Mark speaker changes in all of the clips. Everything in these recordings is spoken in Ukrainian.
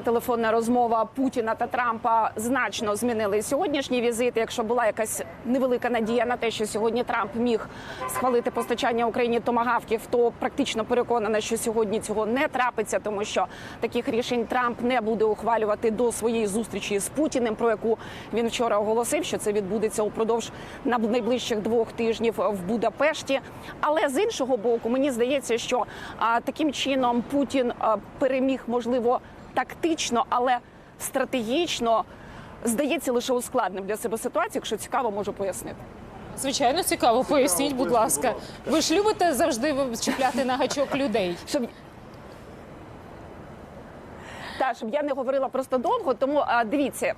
Speaker 1: Телефонна розмова Путіна та Трампа значно змінили сьогоднішній візит. Якщо була якась невелика надія на те, що сьогодні Трамп міг схвалити постачання Україні томагавків, то практично переконана, що сьогодні цього не трапиться, тому що таких рішень Трамп не буде ухвалювати до своєї зустрічі з Путіним, про яку він вчора оголосив, що це відбудеться упродовж на- найближчих двох тижнів в Будапешті. Але з іншого боку, мені здається, що а, таким чином Путін а, переміг можливо тактично, але стратегічно здається лише ускладним для себе ситуацію. Якщо цікаво, можу пояснити.
Speaker 2: Звичайно, цікаво. Поясніть, будь ласка. Ви ж любите завжди чіпляти на гачок людей.
Speaker 1: Щоб та щоб я не говорила просто довго, тому дивіться,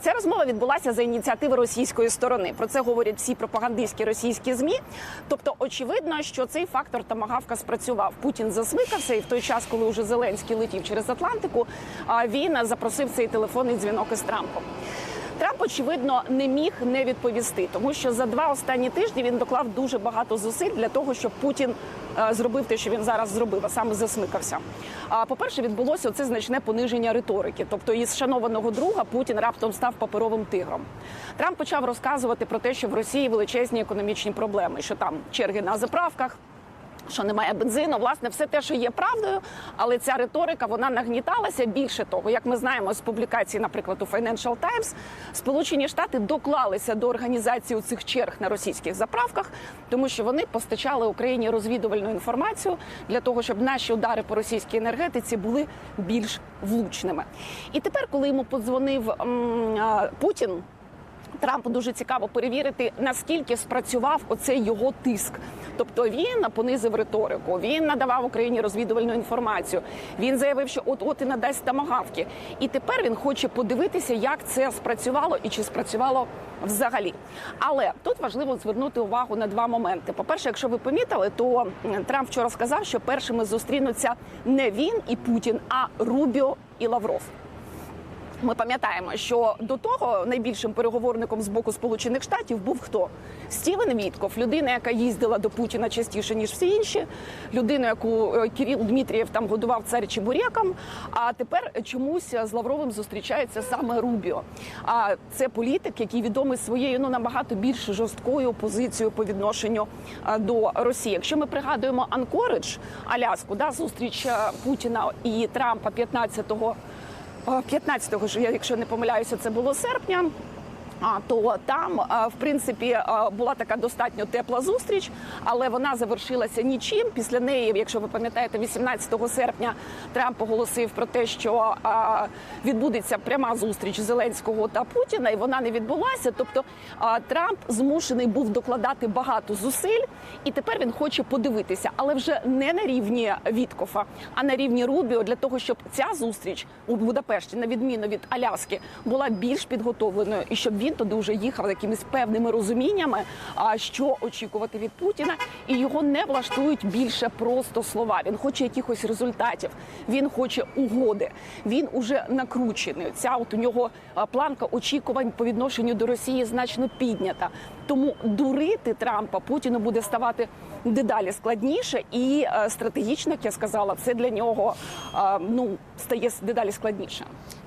Speaker 1: ця розмова відбулася за ініціативи російської сторони. Про це говорять всі пропагандистські російські змі. Тобто, очевидно, що цей фактор тамагавка спрацював. Путін засмикався, і в той час, коли уже Зеленський летів через Атлантику, він запросив цей телефонний дзвінок із Трампом. Трамп, очевидно, не міг не відповісти, тому що за два останні тижні він доклав дуже багато зусиль для того, щоб Путін е, зробив те, що він зараз зробив, а саме засмикався. А по-перше, відбулося це значне пониження риторики. Тобто, із шанованого друга Путін раптом став паперовим тигром. Трамп почав розказувати про те, що в Росії величезні економічні проблеми, що там черги на заправках що немає бензину, власне, все те, що є правдою, але ця риторика вона нагніталася. Більше того, як ми знаємо з публікації, наприклад, у Financial Times, Сполучені Штати доклалися до організації цих черг на російських заправках, тому що вони постачали Україні розвідувальну інформацію для того, щоб наші удари по російській енергетиці були більш влучними. І тепер, коли йому подзвонив Путін. Трампу дуже цікаво перевірити, наскільки спрацював оцей його тиск. Тобто він понизив риторику, він надавав Україні розвідувальну інформацію. Він заявив, що от от і надасть тамагавки. І тепер він хоче подивитися, як це спрацювало і чи спрацювало взагалі. Але тут важливо звернути увагу на два моменти. По-перше, якщо ви помітили, то Трамп вчора сказав, що першими зустрінуться не він і Путін, а Рубіо і Лавров. Ми пам'ятаємо, що до того найбільшим переговорником з боку Сполучених Штатів був хто? Стівен Вітков, людина, яка їздила до Путіна частіше ніж всі інші, людина, яку е, Кирил Дмитрієв там годував цар чебуреком. А тепер чомусь з Лавровим зустрічається саме Рубіо. А це політик, який відомий своєю ну набагато більш жорсткою позицією по відношенню до Росії. Якщо ми пригадуємо Анкоридж, Аляску, да, зустріч е, Путіна і Трампа 15-го 15-го ж, я, якщо не помиляюся, це було серпня. То там, в принципі, була така достатньо тепла зустріч, але вона завершилася нічим. Після неї, якщо ви пам'ятаєте, 18 серпня Трамп оголосив про те, що відбудеться пряма зустріч Зеленського та Путіна, і вона не відбулася. Тобто Трамп змушений був докладати багато зусиль, і тепер він хоче подивитися, але вже не на рівні Віткофа, а на рівні Рубіо, для того, щоб ця зустріч у Будапешті, на відміну від Аляски, була більш підготовленою, і щоб він туди вже їхав якимись певними розуміннями, а що очікувати від Путіна, і його не влаштують більше просто слова. Він хоче якихось результатів, він хоче угоди. Він уже накручений. Ця от у нього планка очікувань по відношенню до Росії значно піднята. Тому дурити Трампа Путіну буде ставати дедалі складніше, і стратегічно, як я сказала, це для нього ну стає дедалі складніше.